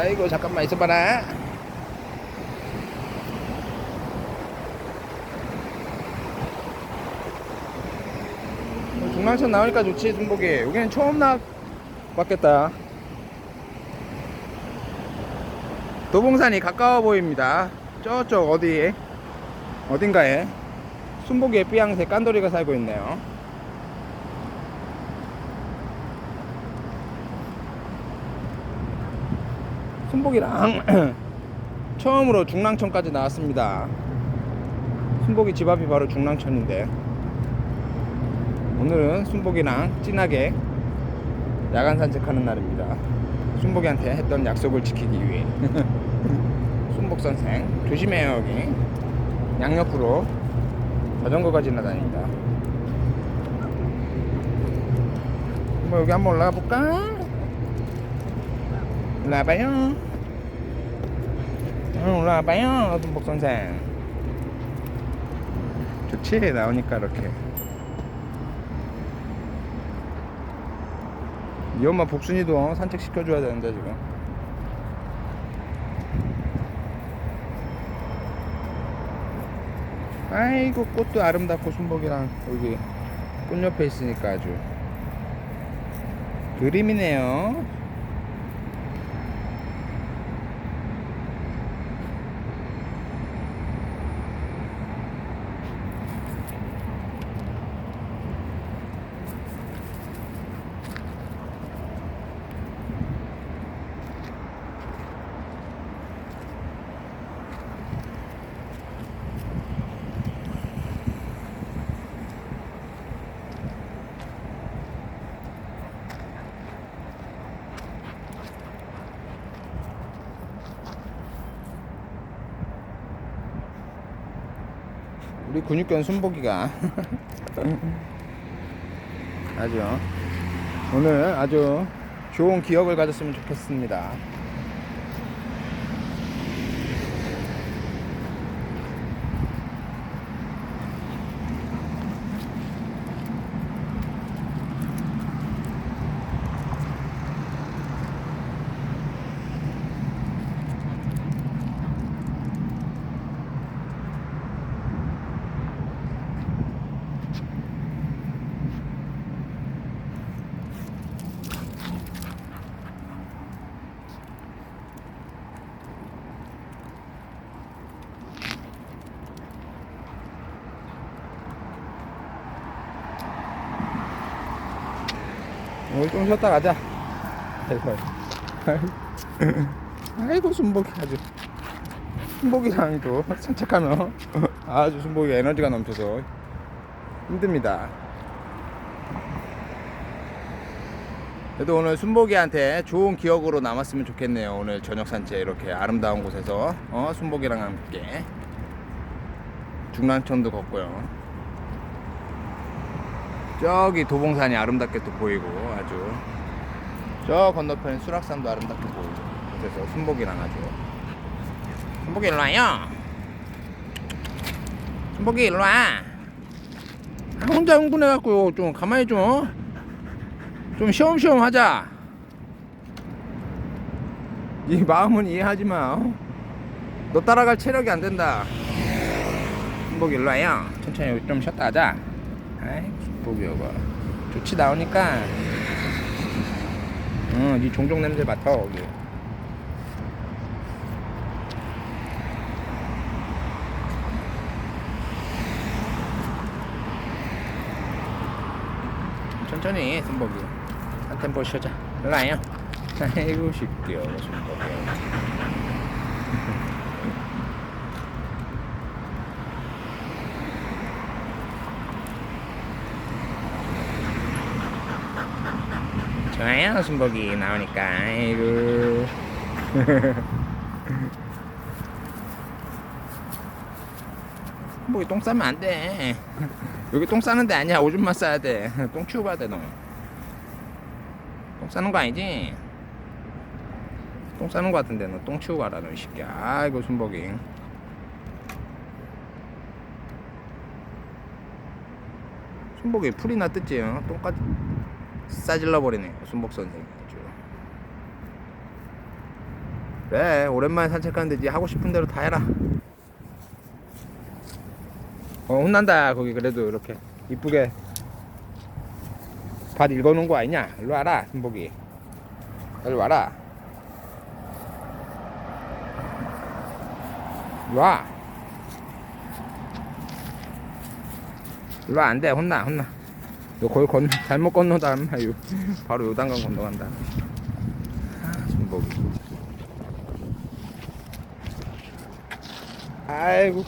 아이고 잠깐만 있어봐라. 어, 중랑천 나오니까 좋지 순복이. 여기는 처음 나왔겠다. 도봉산이 가까워 보입니다. 저쪽 어디에? 어딘가에? 순복이의 삐양새 깐돌이가 살고 있네요 순복이랑 처음으로 중랑천까지 나왔습니다. 순복이 집 앞이 바로 중랑천인데 오늘은 순복이랑 진하게 야간 산책하는 날입니다. 순복이한테 했던 약속을 지키기 위해 순복 선생 조심해요 여기 양옆으로 자전거가 지나다닙니다. 뭐 여기 한번 올라가 볼까? 올라와봐요. 응, 올라와봐요, 어둠 복 선생. 좋지? 나오니까 이렇게. 이 엄마 복순이도 산책 시켜줘야 되는데, 지금. 아이고, 꽃도 아름답고, 순복이랑 여기 꽃 옆에 있으니까 아주. 그림이네요. 우리 근육견 순복이가 아주 오늘 아주 좋은 기억을 가졌으면 좋겠습니다. 오늘 좀 쉬었다 가자. 아이고, 순복이 아주 순복이랑 또 산책하면 아주 순복이 에너지가 넘쳐서 힘듭니다. 그래도 오늘 순복이한테 좋은 기억으로 남았으면 좋겠네요. 오늘 저녁 산책 이렇게 아름다운 곳에서 어, 순복이랑 함께 중랑천도 걷고요. 저기 도봉산이 아름답게 또 보이고 아주. 저 건너편 수락산도 아름답게 보이고. 그래서 순복이랑 아주. 순복이 일로 와요. 순복이 일로 와. 아, 혼자 흥분해갖고 좀 가만히 좀좀 쉬엄쉬엄 하자. 이 마음은 이해하지마 어? 너 따라갈 체력이 안 된다. 순복이 일로 와요. 천천히 좀 쉬었다 하자. 아이 여봐. 좋지 나오니까. 응, 이 종종 냄새 맡아 여기. 천천히 순복이 한 템포 쉬자. 일로 와요. 아이고 쉽게요 순복이 좋아요 순복이 나오니까. 아이고. 순복이 똥 싸면 안돼. 여기 똥 싸는 데 아니야. 오줌만 싸야 돼똥 가야 돼너똥 싸는 거 아니지? 똥 싸는 거 같은데 너. 똥 치우고 가라 너이 새끼야. 아이고 순복이. 순복이 풀이나 뜯지 어? 똥까지 싸질러 버리네 순복 선생 아주. 그래 오랜만에 산책하는데 니 하고 싶은 대로 다 해라. 어 혼난다 거기 그래도 이렇게. 이쁘게. 밭 읽어놓은 거 아니냐? 일로 와라 순복이. 일로 와라. 일로 와. 일로 와 안돼. 혼나 혼나 너 거기 건 잘못 건너다 요. 바로 요단강 건너간다. 아 순복이. 아이고